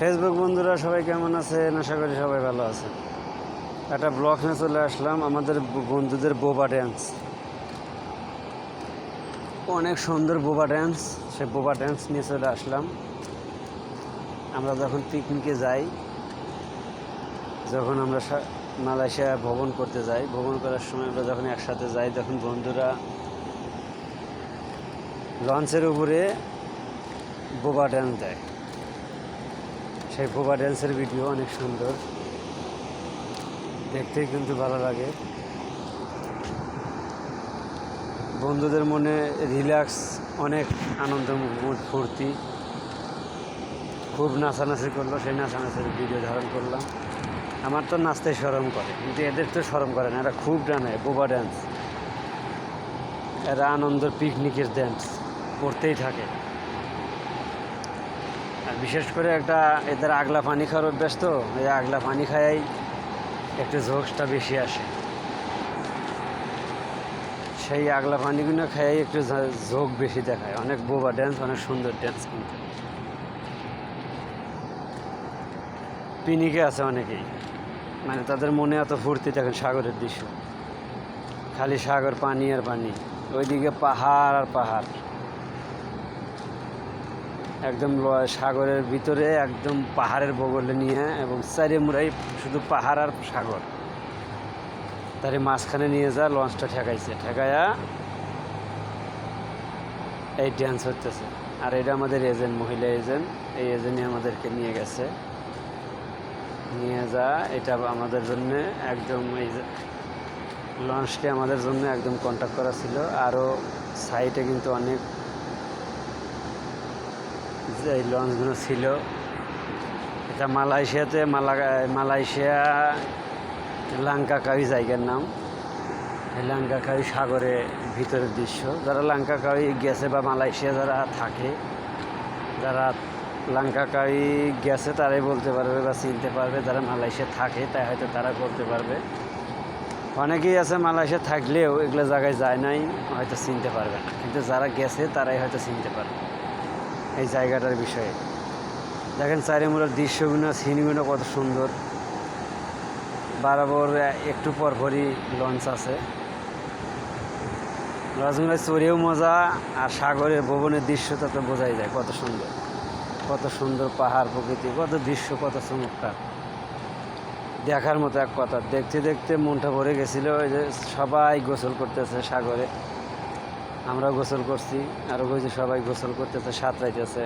Facebook বন্ধুরা, সবাই কেমন আছেন? আশা করি সবাই ভালো আছে একটা ব্লগ নিয়ে চলে আসলাম, আমাদের বন্ধুদের বোবা ড্যান্স অনেক সুন্দর বোবা ড্যান্স সে বোবা ড্যান্স নিয়ে চলে আসলাম। আমরা যখন পিকনিকে যাই, যখন আমরা মালয়েশিয়া ভ্রমণ করতে যাই, ভ্রমণ করার সময় আমরা যখন একসাথে যাই, তখন বন্ধুরা লঞ্চের উপরে বোবা ড্যান্স দেয়। সেই বোবা ড্যান্সের ভিডিও অনেক সুন্দর। দেখতেই কিন্তু ভালো লাগে। বন্ধুদের মনে রিল্যাক্স অনেক আনন্দ মুড ফুর্তি। খুব নাচানাচি করল, সেই নাচানাচির ভিডিও ধারণ করলাম। আমার তো নাচতে সরম করে, কিন্তু এদের তো সরম করে না, এরা খুব ডানে বোবা ড্যান্স এরা আনন্দ পিকনিকের ড্যান্স করতেই থাকে। আর বিশেষ করে একটা এদের আগলা পানি খাওয়ার অভ্যাস তো, এই আগলা পানি খায়াই একটু ঝোঁকটা বেশি আসে। সেই আগলা পানিগুলো খায়াই একটু ঝোঁক বেশি দেখায়। অনেক বোবা ড্যান্স অনেক সুন্দর ড্যান্স কিন্তু। পিনিকে আছে অনেকেই। মানে তাদের মনে এত ফুর্তি, দেখেন সাগরের দৃশ্য। খালি সাগর, পানি আর পানি। ওইদিকে পাহাড় আর পাহাড়। একদম সাগরের ভিতরে, একদম পাহাড়ের বগলে নিয়ে এবং চারি মুড়াই শুধু পাহাড় আর সাগর। তারে মাঝখানে নিয়ে যা, লঞ্চটা ঠেকাইছে। ঠেকায়া এই ড্যান্স হতেছে আর এটা আমাদের এজেন্ট মহিলা এজেন্ট এই এজেন্টই আমাদেরকে নিয়ে গেছে। নিয়ে যা, এটা আমাদের জন্য একদম এই লঞ্চটি আমাদের জন্য একদম কন্ট্যাক্ট করা ছিল। আরও সাইটে কিন্তু অনেক এই লঞ্চগুলো ছিল, এটা মালয়েশিয়াতে মালা মালয়েশিয়া, লাঙ্কাকাই জায়গার নাম। এই লাঙ্কাকাই সাগরে ভিতরের দৃশ্য। যারা লাঙ্কাকাই গেছে বা মালয়েশিয়া যারা থাকে, যারা লাঙ্কাকাই গেছে তারাই বলতে পারবে বা চিনতে পারবে। যারা মালয়েশিয়া থাকে, তাই হয়তো তারা বলতে পারবে। অনেকেই আছে মালয়েশিয়া থাকলেও এগুলো জায়গায় যায় নাই, হয়তো চিনতে পারবে না। কিন্তু যারা গেছে, তারাই হয়তো চিনতে পারবে। এই জায়গাটার বিষয়ে। দেখেন চারিমুড়ার দৃশ্যগুলো সিনগুলো কত সুন্দর। বরাবর একটু পর পরপরই লঞ্চ আছে। লঞ্চগুলো চড়েও মজা আর সাগরের ভবনের দৃশ্যটা তো বোঝাই যায় কত সুন্দর। কত সুন্দর পাহাড় প্রকৃতি, কত দৃশ্য, কত চমৎকার। দেখার মতো এক কথা। দেখতে দেখতে মনটা ভরে গেছিল, ওই যে সবাই গোসল করতেছে সাগরে। আমরা গোসল করছি, আর ওই যে সবাই গোসল করতেছে, সাঁতরাইতেছে।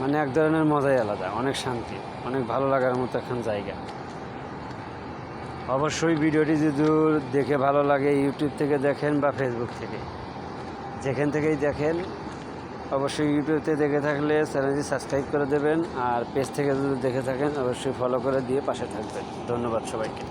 মানে এক ধরনের মজাই আলাদা, অনেক শান্তি, অনেক ভালো লাগার মতো এখন জায়গা। অবশ্যই ভিডিওটি যদি দেখে ভালো লাগে, ইউটিউব থেকে দেখেন বা ফেসবুক থেকে। যেখান থেকেই দেখেন, অবশ্যই ইউটিউবতে দেখে থাকলে চ্যানেলটি সাবস্ক্রাইব করে দেবেন, আর পেজ থেকে যদি দেখে থাকেন, অবশ্যই ফলো করে দিয়ে পাশে থাকবেন। ধন্যবাদ সবাইকে।